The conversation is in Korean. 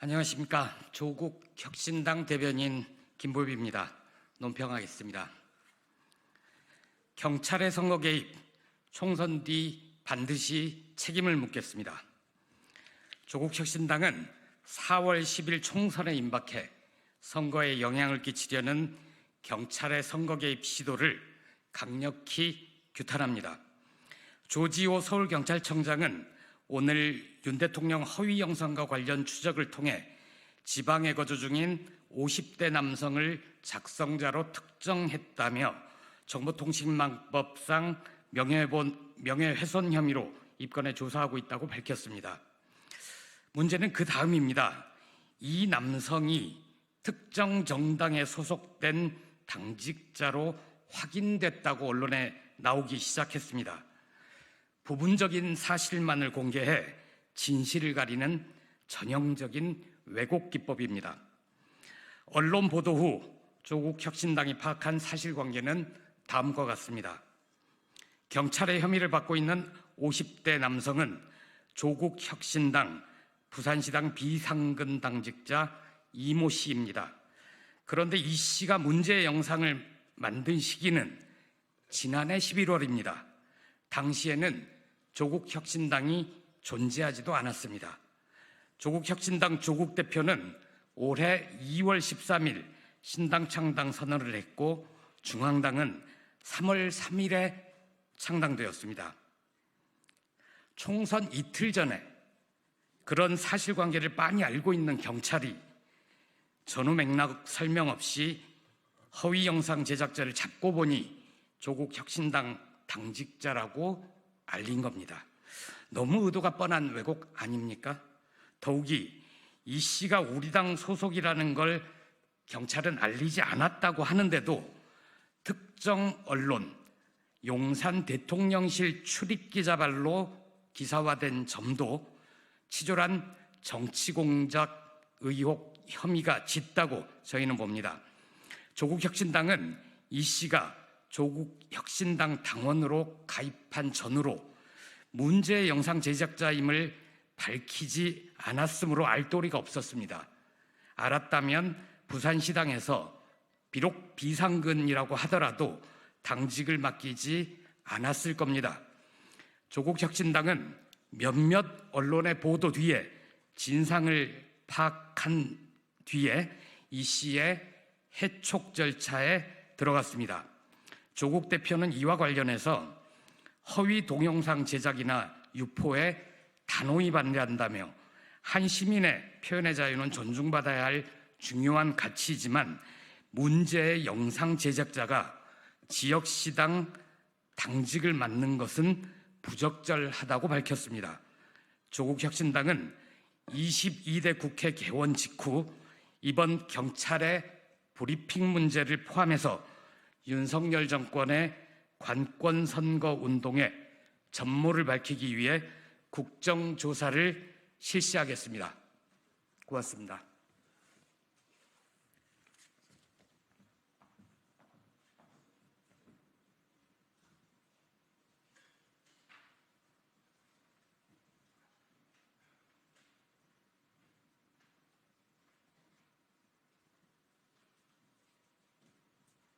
안녕하십니까. 조국 혁신당 대변인 김볼비입니다. 논평하겠습니다. 경찰의 선거 개입, 총선 뒤 반드시 책임을 묻겠습니다. 조국 혁신당은 4월 10일 총선에 임박해 선거에 영향을 끼치려는 경찰의 선거 개입 시도를 강력히 규탄합니다. 조지호 서울경찰청장은 오늘 윤 대통령 허위 영상과 관련 추적을 통해 지방에 거주 중인 50대 남성을 작성자로 특정했다며 정보통신망법상 명예본, 명예훼손 혐의로 입건해 조사하고 있다고 밝혔습니다. 문제는 그 다음입니다. 이 남성이 특정 정당에 소속된 당직자로 확인됐다고 언론에 나오기 시작했습니다. 부분적인 사실만을 공개해 진실을 가리는 전형적인 왜곡 기법입니다. 언론 보도 후 조국 혁신당이 파악한 사실관계는 다음과 같습니다. 경찰의 혐의를 받고 있는 50대 남성은 조국 혁신당 부산시당 비상근 당직자 이모 씨입니다. 그런데 이 씨가 문제의 영상을 만든 시기는 지난해 11월입니다. 당시에는 조국 혁신당이 존재하지도 않았습니다. 조국 혁신당 조국 대표는 올해 2월 13일 신당 창당 선언을 했고 중앙당은 3월 3일에 창당되었습니다. 총선 이틀 전에 그런 사실관계를 빤히 알고 있는 경찰이 전후 맥락 설명 없이 허위 영상 제작자를 잡고 보니 조국 혁신당 당직자라고 알린 겁니다. 너무 의도가 뻔한 왜곡 아닙니까? 더욱이 이 씨가 우리 당 소속이라는 걸 경찰은 알리지 않았다고 하는데도 특정 언론 용산 대통령실 출입기자 발로 기사화된 점도 치졸한 정치 공작 의혹 혐의가 짙다고 저희는 봅니다. 조국 혁신당은 이 씨가 조국 혁신당 당원으로 가입한 전후로 문제의 영상 제작자임을 밝히지 않았으므로 알 도리가 없었습니다. 알았다면 부산시당에서 비록 비상근이라고 하더라도 당직을 맡기지 않았을 겁니다. 조국 혁신당은 몇몇 언론의 보도 뒤에 진상을 파악한 뒤에 이 씨의 해촉 절차에 들어갔습니다. 조국 대표는 이와 관련해서 허위 동영상 제작이나 유포에 단호히 반대한다며 한 시민의 표현의 자유는 존중받아야 할 중요한 가치이지만 문제의 영상 제작자가 지역 시당 당직을 맡는 것은 부적절하다고 밝혔습니다. 조국 혁신당은 22대 국회 개원 직후 이번 경찰의 브리핑 문제를 포함해서 윤석열 정권의 관권 선거 운동의 전모를 밝히기 위해 국정조사를 실시하겠습니다. 고맙습니다.